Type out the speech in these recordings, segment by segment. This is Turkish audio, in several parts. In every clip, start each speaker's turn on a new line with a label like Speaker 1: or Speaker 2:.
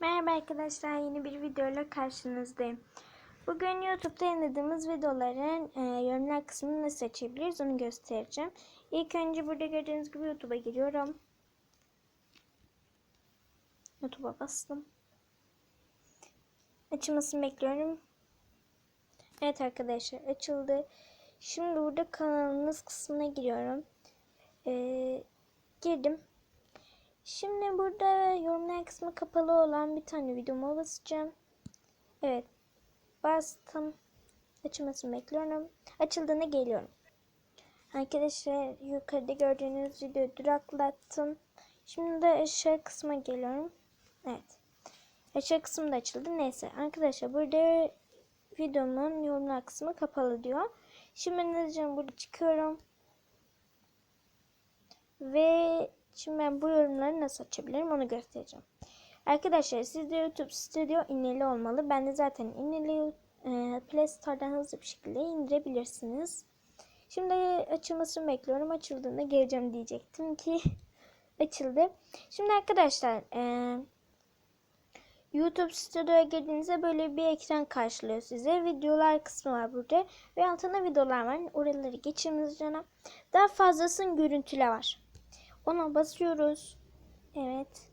Speaker 1: Merhaba arkadaşlar yeni bir videoyla karşınızdayım. Bugün YouTube'da yayınladığımız videoların e, yorumlar kısmını nasıl açabiliriz onu göstereceğim. İlk önce burada gördüğünüz gibi YouTube'a giriyorum. YouTube'a bastım. Açılmasını bekliyorum. Evet arkadaşlar açıldı. Şimdi burada kanalınız kısmına giriyorum. E, girdim. Şimdi burada yorumlar kısmı kapalı olan bir tane videoma basacağım. Evet. Bastım. Açılmasını bekliyorum. Açıldığında geliyorum. Arkadaşlar yukarıda gördüğünüz videoyu duraklattım. Şimdi de aşağı kısma geliyorum. Evet. Aşağı kısım da açıldı. Neyse arkadaşlar burada videomun yorumlar kısmı kapalı diyor. Şimdi ne diyeceğim burada çıkıyorum. Ve Şimdi ben bu yorumları nasıl açabilirim onu göstereceğim. Arkadaşlar sizde YouTube Studio indirili olmalı. Ben de zaten indirili e, Play Store'dan hızlı bir şekilde indirebilirsiniz. Şimdi açılmasını bekliyorum. Açıldığında geleceğim diyecektim ki açıldı. Şimdi arkadaşlar e, YouTube Studio'ya girdiğinizde böyle bir ekran karşılıyor size. Videolar kısmı var burada. Ve altında videolar var. Oraları geçiriniz canım. Daha fazlasının görüntüle var. Ona basıyoruz. Evet.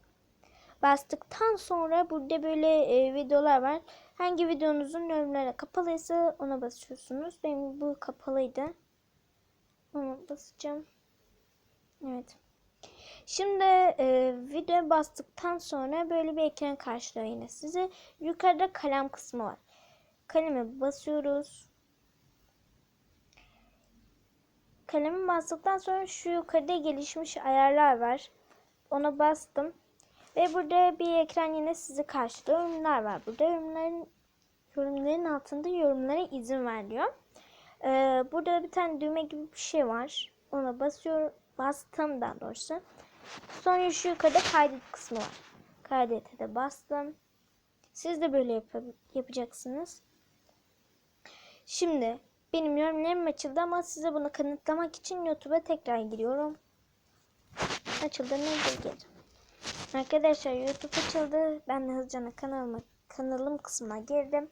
Speaker 1: Bastıktan sonra burada böyle e, videolar var. Hangi videonuzun yorumlara kapalıysa ona basıyorsunuz. Benim bu kapalıydı. Ona basacağım. Evet. Şimdi e, videoya bastıktan sonra böyle bir ekran karşılıyor yine size. Yukarıda kalem kısmı var. Kaleme basıyoruz. Kalemi bastıktan sonra şu yukarıda gelişmiş ayarlar var. Ona bastım. Ve burada bir ekran yine sizi karşılıyor. Yorumlar var. Burada yorumların yorumların altında yorumlara izin ver. Ee, burada bir tane düğme gibi bir şey var. Ona basıyor, bastım daha doğrusu. Sonra şu yukarıda kaydet kısmı var. Kaydete de bastım. Siz de böyle yap yapacaksınız. Şimdi benim yorumlarım açıldı ama size bunu kanıtlamak için YouTube'a tekrar giriyorum. Açıldı ne geleceğim. Arkadaşlar YouTube açıldı. Ben de hızlıca kanalıma, kanalım kısmına girdim.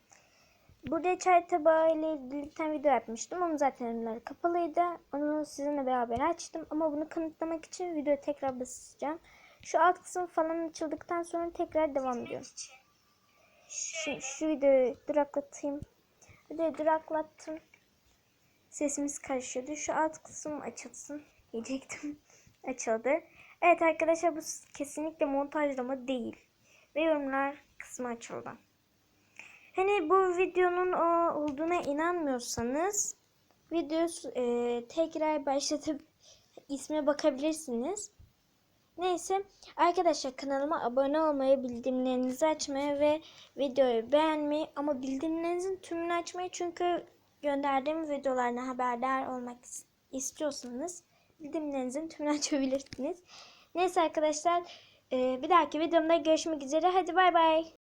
Speaker 1: Burada çay tabağı ile ilgili bir tane video yapmıştım. Onun zaten önleri kapalıydı. Onu sizinle beraber açtım. Ama bunu kanıtlamak için videoyu tekrar basacağım. Şu alt kısım falan açıldıktan sonra tekrar devam ediyorum. Şimdi şu videoyu duraklatayım. Videoyu duraklattım. Sesimiz karışıyordu. Şu alt kısım açılsın diyecektim. Açıldı. Evet arkadaşlar bu kesinlikle montajlama değil. Ve yorumlar kısmı açıldı. Hani bu videonun o olduğuna inanmıyorsanız video e, tekrar başlatıp isme bakabilirsiniz. Neyse arkadaşlar kanalıma abone olmayı, bildirimlerinizi açmayı ve videoyu beğenmeyi ama bildirimlerinizin tümünü açmayı çünkü gönderdiğim videolarına haberdar olmak istiyorsanız bildirimlerinizin tümünü açabilirsiniz. Neyse arkadaşlar bir dahaki videomda görüşmek üzere. Hadi bay bay.